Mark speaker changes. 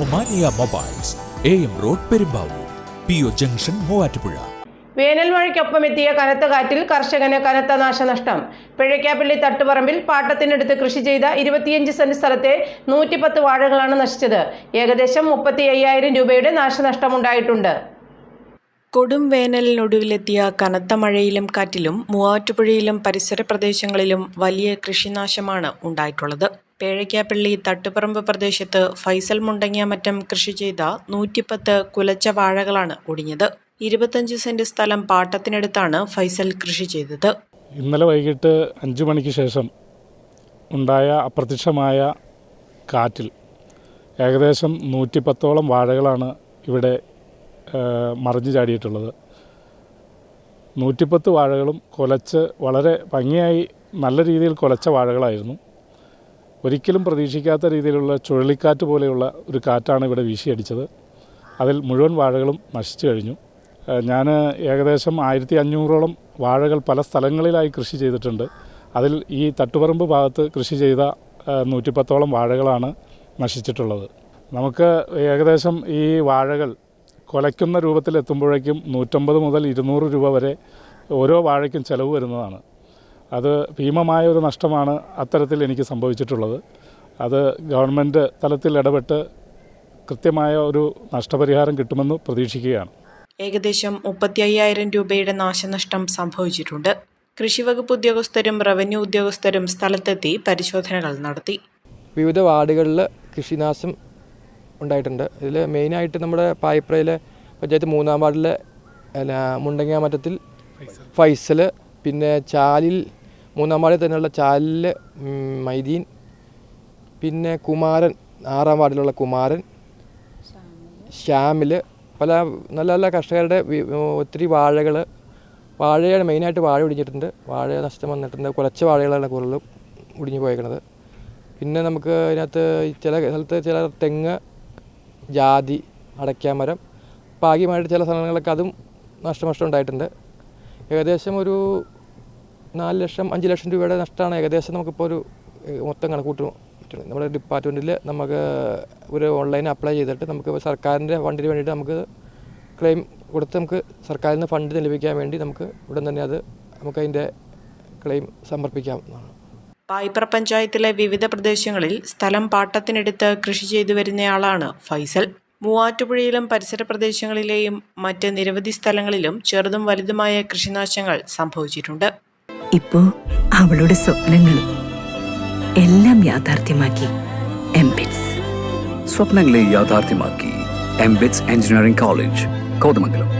Speaker 1: Omania mobiles A M road Perumbavoor P O junction Muvattupuzha.
Speaker 2: വേനൽ മഴയ്ക്കൊപ്പം എത്തിയ കനത്ത കാറ്റിൽ കർഷകന് കനത്ത നാശനഷ്ടം. പിഴയ്ക്കാപ്പള്ളി തട്ടുപറമ്പിൽ പാട്ടത്തിനടുത്ത് കൃഷി ചെയ്ത ഇരുപത്തിയഞ്ച് സെന്റ് സ്ഥലത്തെ നൂറ്റിപ്പത്ത് വാഴകളാണ് നശിച്ചത്. ഏകദേശം മുപ്പത്തി അയ്യായിരം രൂപയുടെ നാശനഷ്ടമുണ്ടായിട്ടുണ്ട്.
Speaker 3: കൊടും വേനലിനൊടുവിലെത്തിയ കനത്ത മഴയിലും കാറ്റിലും മൂവാറ്റുപുഴയിലും പരിസര പ്രദേശങ്ങളിലും വലിയ കൃഷിനാശമാണ് ഉണ്ടായിട്ടുള്ളത്. പേഴയ്ക്കാപ്പള്ളി തട്ടുപറമ്പ് പ്രദേശത്ത് ഫൈസൽ മുണ്ടങ്ങിയമറ്റം കൃഷി ചെയ്ത നൂറ്റിപ്പത്ത് കുലച്ച വാഴകളാണ് ഒടിഞ്ഞത്. ഇരുപത്തഞ്ച് സെന്റ് സ്ഥലം പാട്ടത്തിനടുത്താണ് ഫൈസൽ കൃഷി ചെയ്തത്.
Speaker 4: ഇന്നലെ വൈകിട്ട് അഞ്ച് മണിക്ക് ശേഷം ഉണ്ടായ അപ്രത്യക്ഷമായ കാറ്റിൽ ഏകദേശം നൂറ്റിപ്പത്തോളം വാഴകളാണ് ഇവിടെ മറിഞ്ഞു ചാടിയിട്ടുള്ളത്. നൂറ്റിപ്പത്ത് വാഴകളും കുലച്ച് വളരെ ഭംഗിയായി നല്ല രീതിയിൽ കുലച്ച വാഴകളായിരുന്നു. ഒരിക്കലും പ്രതീക്ഷിക്കാത്ത രീതിയിലുള്ള ചുഴലിക്കാറ്റ് പോലെയുള്ള ഒരു കാറ്റാണ് ഇവിടെ വീശിയടിച്ചത്. അതിൽ മുഴുവൻ വാഴകളും നശിച്ചു കഴിഞ്ഞു. ഞാൻ ഏകദേശം ആയിരത്തി അഞ്ഞൂറോളം വാഴകൾ പല സ്ഥലങ്ങളിലായി കൃഷി ചെയ്തിട്ടുണ്ട്. അതിൽ ഈ തട്ടുപറമ്പ് ഭാഗത്ത് കൃഷി ചെയ്ത നൂറ്റിപ്പത്തോളം വാഴകളാണ് നശിച്ചിട്ടുള്ളത്. നമുക്ക് ഏകദേശം ഈ വാഴകൾ കുലയ്ക്കുന്ന രൂപത്തിലെത്തുമ്പോഴേക്കും നൂറ്റമ്പത് മുതൽ ഇരുന്നൂറ് രൂപ വരെ ഓരോ വാഴയ്ക്കും ചിലവ് വരുന്നതാണ്. അത് ഭീമമായ ഒരു നഷ്ടമാണ് അത്തരത്തിൽ എനിക്ക് സംഭവിച്ചിട്ടുള്ളത്. അത് ഗവൺമെന്റ് തലത്തിൽ ഇടപെട്ട് കൃത്യമായ ഒരു നഷ്ടപരിഹാരം കിട്ടുമെന്ന് പ്രതീക്ഷിക്കുകയാണ്.
Speaker 3: ഏകദേശം മുപ്പത്തി അയ്യായിരം രൂപയുടെ നാശനഷ്ടം സംഭവിച്ചിട്ടുണ്ട്. കൃഷിവകുപ്പ് ഉദ്യോഗസ്ഥരും റവന്യൂ ഉദ്യോഗസ്ഥരും സ്ഥലത്തെത്തി പരിശോധനകൾ നടത്തി.
Speaker 5: വിവിധ വാർഡുകളിൽ കൃഷിനാശം ഉണ്ടായിട്ടുണ്ട്. ഇതിൽ മെയിനായിട്ട് നമ്മുടെ പായപ്രയിലെ പഞ്ചായത്ത് മൂന്നാം വാർഡിലെ മുണ്ടങ്ങാമറ്റത്തിൽ ഫൈസൽ പിന്നെ ചാലിൽ മൂന്നാം വാർഡിൽ തന്നെയുള്ള ചാലിൽ മൈദീൻ പിന്നെ കുമാരൻ ആറാം വാർഡിലുള്ള കുമാരൻ ശ്യാമിൽ പല നല്ല നല്ല കർഷകരുടെ ഒത്തിരി വാഴകൾ വാഴയാണ് മെയിനായിട്ട് വാഴ ഒടിഞ്ഞിട്ടുണ്ട് വാഴ നഷ്ടം വന്നിട്ടുണ്ട്. കുറച്ച് വാഴകളാണ് കൂടുതലും ഒടിഞ്ഞു പോയേക്കണത്. പിന്നെ നമുക്ക് അതിനകത്ത് ചില സ്ഥലത്ത് ചില തെങ്ങ് ജാതി അടയ്ക്കാമരം ഭാഗ്യമായിട്ട് ചില സ്ഥലങ്ങളിലൊക്കെ അതും നഷ്ടനഷ്ടം ഉണ്ടായിട്ടുണ്ട്. ഏകദേശം ഒരു നാല് ലക്ഷം അഞ്ച് ലക്ഷം രൂപയുടെ നഷ്ടമാണ് ഏകദേശം നമുക്കിപ്പോൾ ഒരു മൊത്തം കണക്കൂട്ട് പറ്റുന്നത് നമ്മുടെ ഡിപ്പാർട്ട്മെന്റിൽ നമുക്ക് ഒരു ഓൺലൈൻ അപ്ലൈ ചെയ്തിട്ട് നമുക്ക് സർക്കാരിന്റെ ഫണ്ടിന് വേണ്ടിയിട്ട് നമുക്ക് ക്ലെയിം കൊടുത്ത് നമുക്ക് സർക്കാരിൽ നിന്ന് ഫണ്ട് ലഭിക്കാൻ വേണ്ടി നമുക്ക് ഉടൻ തന്നെ അത് നമുക്ക് അതിന്റെ ക്ലെയിം സമർപ്പിക്കാവുന്നതാണ്.
Speaker 3: പായിപ്ര പഞ്ചായത്തിലെ വിവിധ പ്രദേശങ്ങളിൽ സ്ഥലം പാട്ടത്തിനെടുത്ത് കൃഷി ചെയ്തു വരുന്നയാളാണ് ഫൈസൽ. മൂവാറ്റുപുഴയിലും പരിസര പ്രദേശങ്ങളിലെയും മറ്റ് നിരവധി സ്ഥലങ്ങളിലും ചെറുതും വലുതുമായ കൃഷിനാശങ്ങൾ സംഭവിച്ചിട്ടുണ്ട്.
Speaker 6: ഇപ്പോ അവളുടെ സ്വപ്നങ്ങളും എല്ലാം യാഥാർത്ഥ്യമാക്കി എംബിറ്റ്സ്
Speaker 7: സ്വപ്നങ്ങളെ യാഥാർത്ഥ്യമാക്കി എംബിറ്റ്സ് എഞ്ചിനീയറിംഗ് കോളേജ് കോതമംഗലം.